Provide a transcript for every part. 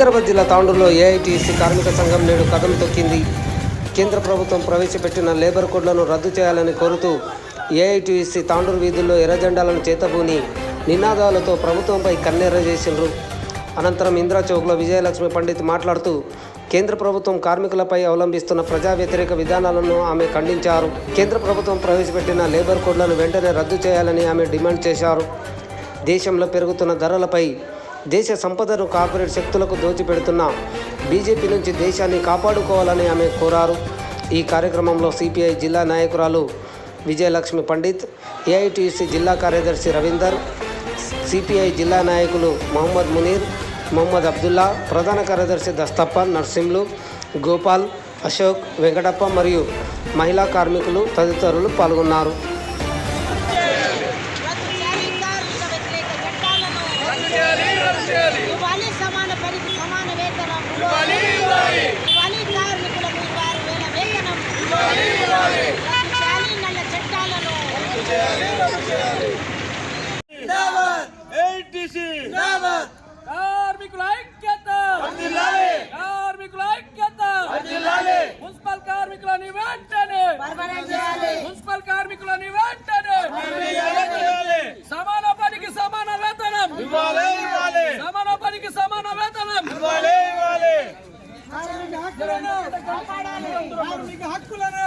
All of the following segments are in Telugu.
వికారాబాద్ జిల్లా తాండూరులో ఏఐటీసీ కార్మిక సంఘం నేడు కథలు తొక్కింది. కేంద్ర ప్రభుత్వం ప్రవేశపెట్టిన లేబర్ కోడ్లను రద్దు చేయాలని కోరుతూ ఏఐటీసీ తాండూరు వీధుల్లో ఎర్రజెండాలను చేతబూని నినాదాలతో ప్రభుత్వంపై కన్నెర్ర చేసిండ్రు. అనంతరం ఇందిరా చౌక్లో విజయలక్ష్మి పండిత్ మాట్లాడుతూ కేంద్ర ప్రభుత్వం కార్మికులపై అవలంబిస్తున్న ప్రజా వ్యతిరేక విధానాలను ఆమె ఖండించారు. కేంద్ర ప్రభుత్వం ప్రవేశపెట్టిన లేబర్ కోడ్లను వెంటనే రద్దు చేయాలని ఆమె డిమాండ్ చేశారు. దేశంలో పెరుగుతున్న ధరలపై దేశ సంపదను కార్పొరేట్ శక్తులకు దోచిపెడుతున్న బీజేపీ నుంచి దేశాన్ని కాపాడుకోవాలని ఆమె కోరారు. ఈ కార్యక్రమంలో సిపిఐ జిల్లా నాయకురాలు విజయలక్ష్మి పండిత్ ఏఐటిసి జిల్లా కార్యదర్శి రవీందర్ సిపిఐ జిల్లా నాయకులు మహమ్మద్ మునీర్ మొహమ్మద్ అబ్దుల్లా ప్రధాన కార్యదర్శి దస్తప్ప నర్సింలు గోపాల్ అశోక్ వెంకటప్ప మరియు మహిళా కార్మికులు తదితరులు పాల్గొన్నారు రద్దు చేయాలి కార్మిక వ్యతిరేక చట్టాలను ఇవ్వాలి సమాన పనికి సమాన వేతనం ఇవ్వాలి కార్మికులకు వారి వేల వేతనం రద్దు చేయాలి నల్ల చట్టాలను ఏటీసీ కార్మికుల ఐక్యత కార్మికుల ఐక్యత మున్సిపల్ కార్మికులని వెంటనే మున్సిపల్ కార్మికులని వెంటనే సమాన పనికి సమాన వేతనం సమాన పనికి సమాన వేతనం కార్మిక హక్కులను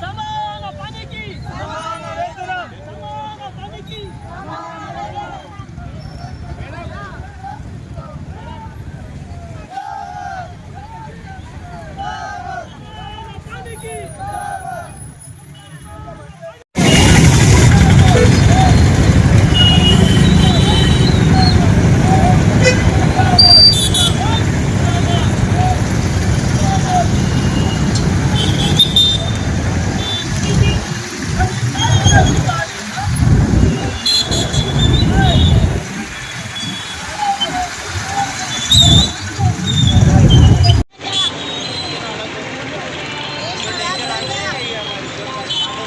సమాన పనికి సమాన వేతనం సమాన పనికి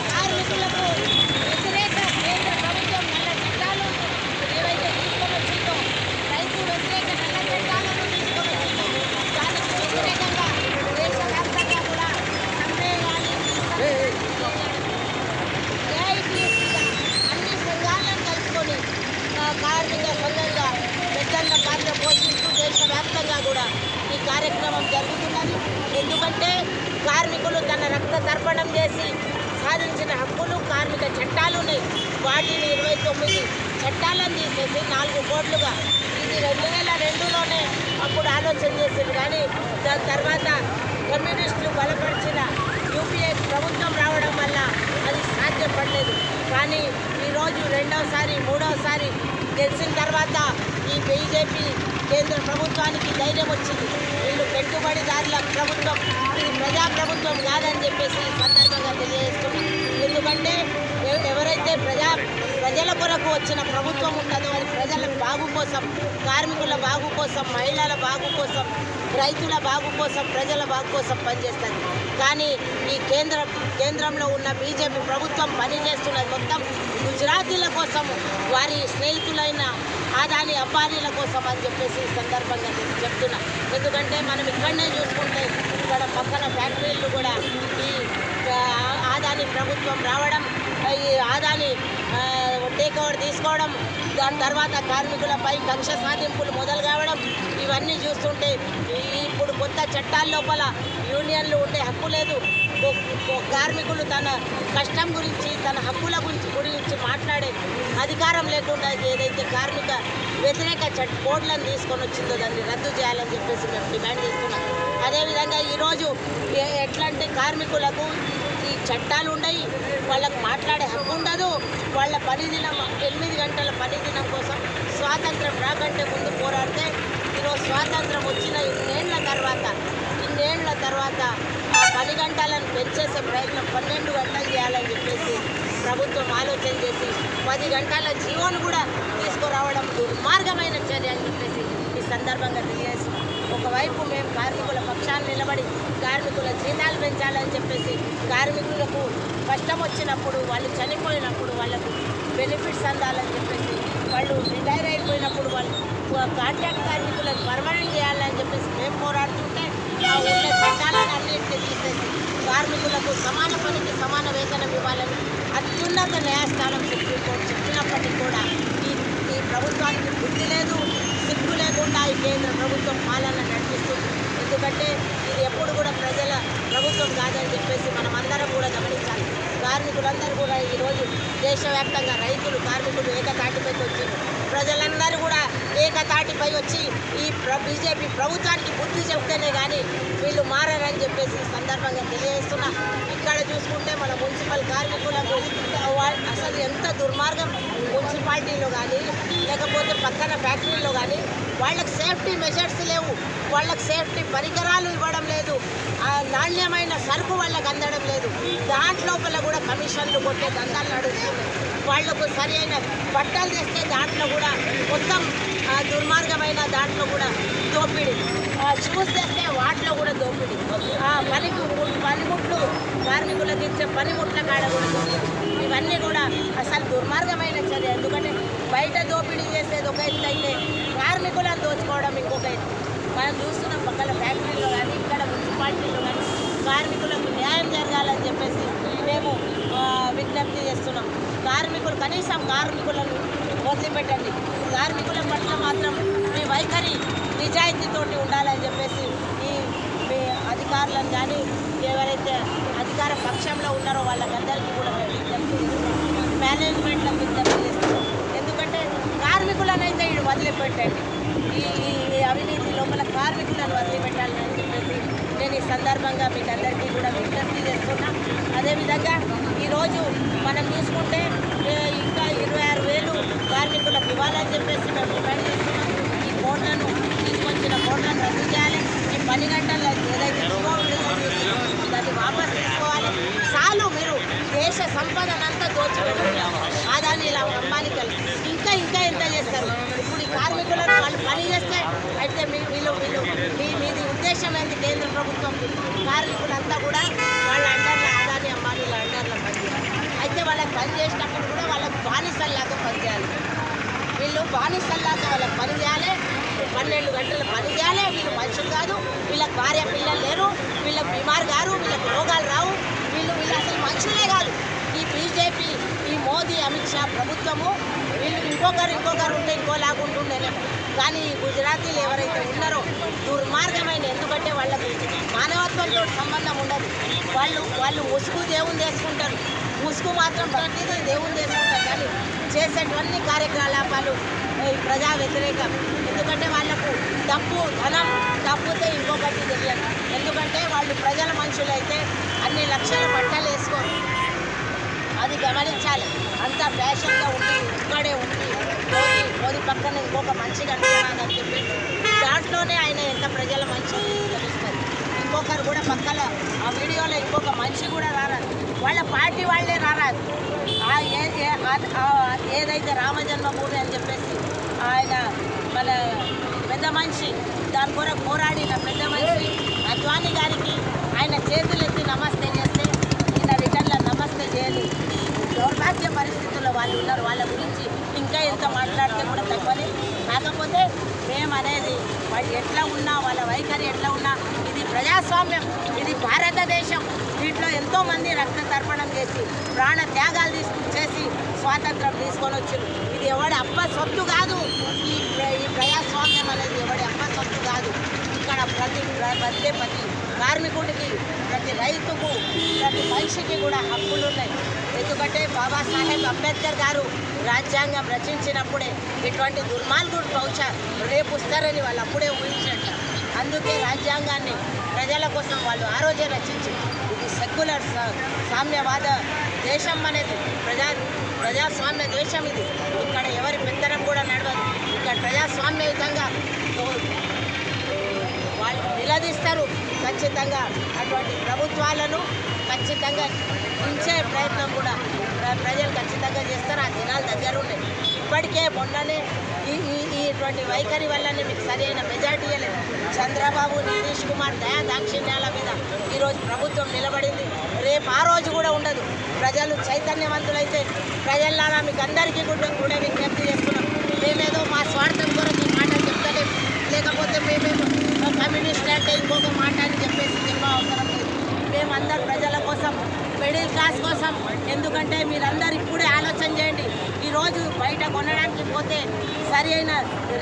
కార్మికులకు వ్యతిరేక కేంద్ర ప్రభుత్వం నల్ల చట్టాలను ఏవైతే తీసుకొని వచ్చిందో రైతు వ్యతిరేక నల్ల చట్టాలను తీసుకొని వచ్చిందో దానికి వ్యతిరేకంగా దేశవ్యాప్తంగా కూడా సమ్మె కానీ ఏఐటీసీగా అన్ని సంఘాలను కలుపుకొని ఆ, కార్మిక సంఘంగా పెద్దన్న పాత్ర పోషిస్తూ దేశవ్యాప్తంగా కూడా ఈ కార్యక్రమం జరుగుతున్నది ఎందుకంటే కార్మికులు తన రక్త తర్పణం చేసి సాధించిన హక్కులు కార్మిక చట్టాలు ఉన్నాయి వాటిని ఇరవై తొమ్మిది చట్టాలను తీసేసి నాలుగు కోట్లుగా. ఇది రెండు వేల రెండులోనే అప్పుడు ఆలోచన చేసింది కానీ దాని తర్వాత కమ్యూనిస్టులు బలపరిచిన యూపీఏ ప్రభుత్వం రావడం వల్ల అది సాధ్యపడలేదు. కానీ ఈరోజు రెండవసారి మూడవసారి గెలిచిన తర్వాత ఈ బీజేపీ కేంద్ర ప్రభుత్వానికి ధైర్యం వచ్చింది. వీళ్ళు పెట్టుబడిదారుల ప్రభుత్వం ఇది ప్రజాప్రభుత్వం కాదని చెప్పేసి తెలియజేస్తున్నాం. ఎందుకంటే ఎవరైతే ప్రజా ప్రజల కొరకు వచ్చిన ప్రభుత్వం ఉంటుందో అది ప్రజల బాగు కోసం కార్మికుల బాగు కోసం మహిళల బాగు కోసం రైతుల బాగు కోసం ప్రజల బాగు కోసం పనిచేస్తుంది. కానీ ఈ కేంద్ర కేంద్రంలో ఉన్న బీజేపీ ప్రభుత్వం పనిచేస్తున్నది మొత్తం గుజరాతీల కోసం వారి స్నేహితులైన ఆదాని అబ్బానీల కోసం అని చెప్పేసి ఈ సందర్భంగా నేను చెప్తున్నా. ఎందుకంటే మనం ఇక్కడనే చూసుకుంటే ఇక్కడ పక్కన ఫ్యాక్టరీలు కూడా ఈ ఆదాని ప్రభుత్వం రావడం ఈ ఆదాని టేక్ ఓవర్ తీసుకోవడం దాని తర్వాత కార్మికులపై కక్ష సాధింపులు మొదలు కావడం ఇవన్నీ చూస్తుంటే ఇప్పుడు కొత్త చట్టాల లోపల యూనియన్లు ఉండే హక్కు లేదు. కార్మికులు తన కష్టం గురించి తన హక్కుల గురించి గురించి మాట్లాడే అధికారం లేకుండా ఏదైతే కార్మిక వ్యతిరేక చట్ కోడ్లను తీసుకొని వచ్చిందో దాన్ని రద్దు చేయాలని చెప్పేసి మేము డిమాండ్ చేస్తున్నాం. అదేవిధంగా ఈరోజు ఎట్లాంటి కార్మికులకు చట్టాలు ఉన్నాయి వాళ్ళకు మాట్లాడే హక్కు ఉండదు. వాళ్ళ పని దినం ఎనిమిది గంటల పని దినం కోసం స్వాతంత్రం రాకంటే ముందు పోరాడితే ఈరోజు స్వాతంత్రం వచ్చిన ఇన్నేళ్ళ తర్వాత ఇన్నేళ్ళ తర్వాత ఆ గంటలను పెంచేసే ప్రయత్నం పన్నెండు గంటలు చేయాలని చెప్పేసి ప్రభుత్వం ఆలోచన చేసి పది గంటల జీవోను కూడా తీసుకురావడం దుర్మార్గమైన చర్య అని చెప్పేసి ఈ సందర్భంగా తెలియజేస్తున్నాం. ఒకవైపు మేము కార్మికుల పక్షాన్ని నిలబడి కార్మికుల జీతాలు పెంచాలని చెప్పేసి కార్మికులకు కష్టం వచ్చినప్పుడు వాళ్ళు చనిపోయినప్పుడు వాళ్ళకు బెనిఫిట్స్ అందాలని చెప్పేసి వాళ్ళు రిటైర్ అయిపోయినప్పుడు వాళ్ళు కాంట్రాక్ట్ కార్మికులను పర్మనెంట్ చేయాలని చెప్పేసి మేము పోరాడుతుంటే ఆ ఉన్న చట్టాలను అన్నింటినీ తీసేసి కార్మికులకు సమాన పనికి సమాన వేతనం ఇవ్వాలని అత్యున్నత న్యాయస్థానం సుప్రీంకోర్టు చెప్పినప్పటికీ కూడా ఈ ఈ ప్రభుత్వానికి బుద్ధి లేదు సిగ్గు లేకుండా ఈ కేంద్ర ప్రభుత్వం పాలన నడిపిస్తుంది ఎందుకంటే ఇది ఎప్పుడు కూడా ప్రజల ప్రభుత్వం కాదని చెప్పేసి మనం అందరం కూడా గమనించాలి. కార్మికులందరూ కూడా ఈరోజు దేశవ్యాప్తంగా రైతులు కార్మికులు ఏకతాటిపైకి వచ్చి ప్రజలందరూ కూడా ఏకతాటిపై వచ్చి ఈ బీజేపీ ప్రభుత్వానికి బుద్ధి చెప్తేనే కానీ వీళ్ళు మారని చెప్పేసి సందర్భంగా తెలియజేస్తున్నా. ఇక్కడ చూసుకుంటే మన మున్సిపల్ కార్మికులకు అసలు ఎంత దుర్మార్గం మున్సిపాలిటీలో కానీ లేకపోతే పక్కన ఫ్యాక్టరీలో కానీ వాళ్ళకి సేఫ్టీ మెజర్స్ లేవు వాళ్ళకి సేఫ్టీ పరికరాలు ఇవ్వడం లేదు నాణ్యమైన సరుకు వాళ్ళకి అందడం లేదు. దాంట్లోపల కూడా కమిషన్లు కొట్టే దందాలు నడుస్తున్నాయి. వాళ్ళకు సరి అయిన బట్టలు తెస్తే దాంట్లో కూడా మొత్తం దుర్మార్గమైన దాంట్లో కూడా దోపిడీ. షూస్ తెస్తే వాటిలో కూడా దోపిడీ. పని పనిముట్లు కార్మికులకు ఇచ్చే పనిముట్ల కాడ కూడా దోపిడీ. ఇవన్నీ కూడా అసలు దుర్మార్గమైన చర్య. ఎందుకంటే బయట దోపిడీ చేసేది ఒక ఎత్తు అయితే రావడం ఇంకొకటి. మనం చూస్తున్నాం పక్కన ఫ్యాక్టరీలో కానీ ఇక్కడ మున్సిపాలిటీలో కానీ కార్మికులకు న్యాయం జరగాలని చెప్పేసి మేము విజ్ఞప్తి చేస్తున్నాం. కార్మికులు కనీసం కార్మికులను వదిలిపెట్టండి. కార్మికుల పట్ల మాత్రం మీ వైఖరి నిజాయితీతోటి ఉండాలని చెప్పేసి ఈ మీ అధికారులను కానీ ఎవరైతే అధికార పక్షంలో ఉన్నారో వాళ్ళకందరికీ కూడా మేము విజ్ఞప్తి చేస్తున్నాం. మేనేజ్మెంట్లకు విజ్ఞప్తి చేస్తున్నాం. ఎందుకంటే కార్మికులనైతే వీడు వదిలిపెట్టండి. ఈ అవినీతి లోపల కార్మికులను వదిలిపెట్టాలని అని చెప్పేసి నేను ఈ సందర్భంగా మీకు అందరికీ కూడా విజ్ఞప్తి చేస్తున్నా. అదేవిధంగా ఈరోజు మనం చూసుకుంటే ఇంకా ఇరవై ఆరు వేలు కార్మికులకు ఇవ్వాలని చెప్పేసి మేము డిమాండ్ చేస్తున్నాం. ఈ కోట్లను తీసుకొచ్చిన కోట్లను రద్దు చేయాలి. ఈ పని గంటల్లో ఏదైతే దాన్ని వాపస్ తీసుకోవాలి. చాలు మీరు దేశ సంపదనంతా దోచిపెట్టారు ఆదాని ఇలా అమ్మానికి ఇంకా ఇంకా ఎంత చేస్తారు ఇప్పుడు ఈ కార్మికులను వాళ్ళు పని చేస్తే అయితే మీ వీళ్ళు వీళ్ళు మీ మీది కేంద్ర ప్రభుత్వం. కార్మికులంతా కూడా వాళ్ళ అండర్లో అదాని అమ్మానీల అండర్లో పనిచేయాలి. అయితే వాళ్ళకి పని చేసినప్పుడు కూడా వాళ్ళకి బానిసల్లాగా పనిచేయాలి. వీళ్ళు బానిసల్లాగా వాళ్ళకి పని చేయాలి. పన్నెండు గంటలు పని చేయాలి. వీళ్ళు మనుషులు కాదు. వీళ్ళకి భార్య పిల్లలు లేరు. వీళ్ళకి బీమారు గారు. వీళ్ళకి రోగాలు రావు. వీళ్ళు వీళ్ళు అసలు మనుషులే కాదు. మోదీ అమిత్ షా ప్రభుత్వము. వీళ్ళు ఇంకొకరు ఇంకొకరు ఉంటే ఇంకోలాగా ఉంటుండేనేమో కానీ గుజరాతీలు ఎవరైతే ఉన్నారో దుర్మార్గమైన ఎందుకంటే వాళ్ళకు మానవత్వంతో సంబంధం ఉండదు. వాళ్ళు వాళ్ళు ముసుగు దేవుని చేసుకుంటారు. ముసుగు మాత్రం ప్రతిదీ దేవుని చేసుకుంటారు. కానీ చేసేటువంటి కార్యకలాపాలు ప్రజా వ్యతిరేకం. ఎందుకంటే వాళ్ళకు డబ్బు ధనం డబ్బుతో ఇంకొకటి తెలియదు. ఎందుకంటే వాళ్ళు ప్రజల మనుషులైతే అన్ని లక్షల బట్టలు వేసుకోరు అది గమనించాలి. అంత ఫ్యాషన్గా ఉండి ఇక్కడే ఉండి మోదీ మోదీ పక్కన ఇంకొక మనిషి అని చెప్పి దాంట్లోనే ఆయన ఎంత ప్రజల మంచి తెలుస్తుంది ఇంకొకరు కూడా పక్కన ఆ వీడియోలో ఇంకొక మనిషి కూడా రారాదు. వాళ్ళ పార్టీ వాళ్ళే రారాదు. ఏదైతే రామజన్మభూమి అని చెప్పేసి ఆయన మన పెద్ద మనిషి దాని కొరకు పోరాడిన పెద్ద మనిషి అద్వానీ గారికి ఆయన చేతులెత్తి నమస్తే చేస్తే ఈయన రిటర్న్లో నమస్తే చేయలేదు దౌర్భాగ్య పరిస్థితుల్లో వాళ్ళు ఉన్నారు. వాళ్ళ గురించి ఇంకా ఎంత మాట్లాడితే కూడా తక్కువనే. కాకపోతే మేము అనేది వాళ్ళు ఎట్లా ఉన్నా వాళ్ళ వైఖరి ఎట్లా ఉన్నా ఇది ప్రజాస్వామ్యం ఇది భారతదేశం. దీంట్లో ఎంతోమంది రక్త తర్పణం చేసి ప్రాణ త్యాగాలు తీసుకు చేసి స్వాతంత్రం తీసుకొని వచ్చారు ఇది ఎవడి అప్ప సొత్తు కాదు. ఈ ప్ర- ఈ ప్రజాస్వామ్యం అనేది ఎవడి అప్ప సొత్తు కాదు. ఇక్కడ ప్రతి ప్రతి ప్రతి కార్మికుడికి ప్రతి రైతుకు ప్రతి మనిషికి కూడా హక్కులు ఉన్నాయి ఎందుకంటే బాబాసాహెబ్ అంబేద్కర్ గారు రాజ్యాంగం రచించినప్పుడే ఇటువంటి దుర్మార్గుడు బహుశా రేపు వస్తారని వాళ్ళు అప్పుడే ఊహించట అందుకే రాజ్యాంగాన్ని ప్రజల కోసం వాళ్ళు ఆ రోజే రచించారు ఇది సెక్యులర్ సా- సామ్యవాద దేశం అనేది. ప్రజా ప్రజాస్వామ్య దేశం ఇది. ఇక్కడ ఎవరి పెత్తనం కూడా నడవదు. ఇక్కడ ప్రజాస్వామ్యయుతంగా వాళ్ళు ఖచ్చితంగా అటువంటి ప్రభుత్వాలను ఖచ్చితంగా ఉంచే ప్రయత్నం కూడా ప్రజలు ఖచ్చితంగా చేస్తారు. ఆ దినాలు దగ్గర ఉన్నాయి ఇప్పటికే మొన్ననే ఈ ఈ- ఇటువంటి వైఖరి వల్లనే మీకు సరైన మెజార్టీ ఇవ్వలేదు చంద్రబాబు నితీష్ కుమార్ దయా దాక్షిణ్యాల మీద ఈరోజు ప్రభుత్వం నిలబడింది. రేపు ఆ రోజు కూడా ఉండదు. ప్రజలు చైతన్యవంతులైతే ప్రజల్లారా మీకు అందరికీ కూడా కూడా విజ్ఞప్తి చేస్తున్నాం. మేమేదో మా స్వార్థం కొరకు లేకపోతే మేమేమో కమ్యూనిస్ట్ అంటే ఇంకొక మాట అని చెప్పేసి చెప్ప అవసరం లేదు. మేమందరం ప్రజల కోసం మిడిల్ క్లాస్ కోసం. ఎందుకంటే మీరందరు ఇప్పుడే ఆలోచన చేయండి. ఈరోజు బయట కొనడానికి పోతే సరి అయిన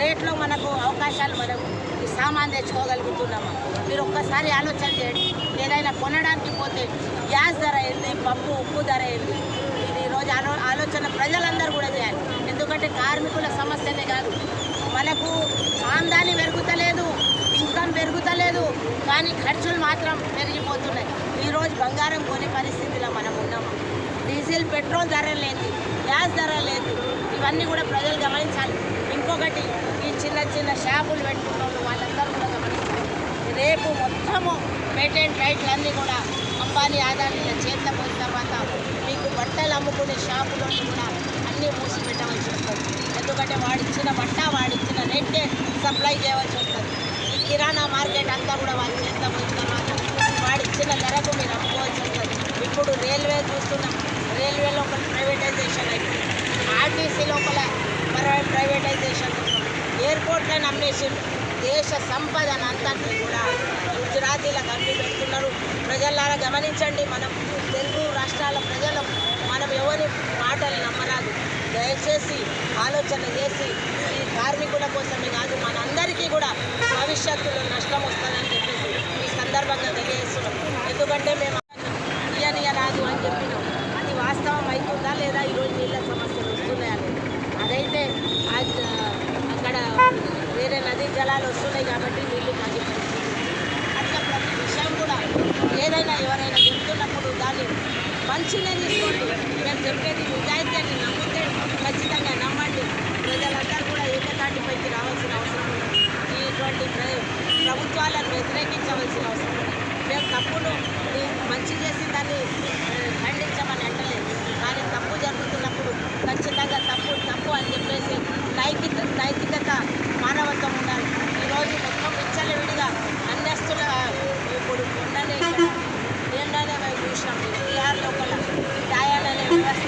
రేట్లో మనకు అవకాశాలు మనం ఈ సామాన్ తెచ్చుకోగలుగుతున్నాము? మీరు ఒక్కసారి ఆలోచన చేయండి. ఏదైనా కొనడానికి పోతే గ్యాస్ ధర ఏంది? పప్పు ఉప్పు ధర ఏంది? ఇది ఈరోజు ఆలో ఆలోచన ప్రజలందరూ కూడా చేయాలి. ఎందుకంటే కార్మికుల సమస్యనే కాదు. మనకు ఆందాని పెరుగుతలేదు ఇన్కమ్ పెరుగుతలేదు కానీ ఖర్చులు మాత్రం పెరిగిపోతున్నాయి. ఈరోజు బంగారం కొనే పరిస్థితిలో మనం ఉన్నాము డీజిల్ పెట్రోల్ ధర లేదు గ్యాస్ ధర లేదు ఇవన్నీ కూడా ప్రజలు గమనించాలి. ఇంకొకటి ఈ చిన్న చిన్న షాపులు పెట్టుకున్న వాళ్ళందరూ కూడా గమనించాలి. రేపు మొత్తము పేటెంట్ రైట్లన్నీ కూడా అంబానీ ఆదానీల చేతిలో పోయిన తర్వాత మీకు బట్టలు అమ్ముకునే షాపులన్నీ కూడా అన్నీ మూసిపెట్టవలసి వస్తుంది. ఎందుకంటే వాడిచ్చిన బట్ట వాడిచ్చిన రేట్కే సప్లై చేయవలసి వస్తుంది. ఈ కిరాణా మార్కెట్ అంతా కూడా వాళ్ళు చేత పోయిన వాడిచ్చిన ధరకు మీరు అమ్ముకోవాల్సి వస్తుంది. ఇప్పుడు రైల్వే చూస్తున్నాం రైల్వే లోపల ప్రైవేటైజేషన్ అయిపోయింది ఆర్టీసీ లోపల ప్రైవేటైజేషన్ ఎయిర్పోర్ట్లను అమ్మేసి దేశ సంపదను అంతటి కూడా గుజరాతీలకు అమ్మి పెడుతున్నారు. ప్రజలారా గమనించండి మనం తెలుగు రాష్ట్రాల ప్రజలు మనం ఎవరి మాటలు నమ్మరాదు. దయచేసి ఆలోచన చేసి ఈ కార్మికుల కోసమే కాదు మనందరికీ కూడా భవిష్యత్తులో నష్టం sociabilidad, lo que la diálogo, la.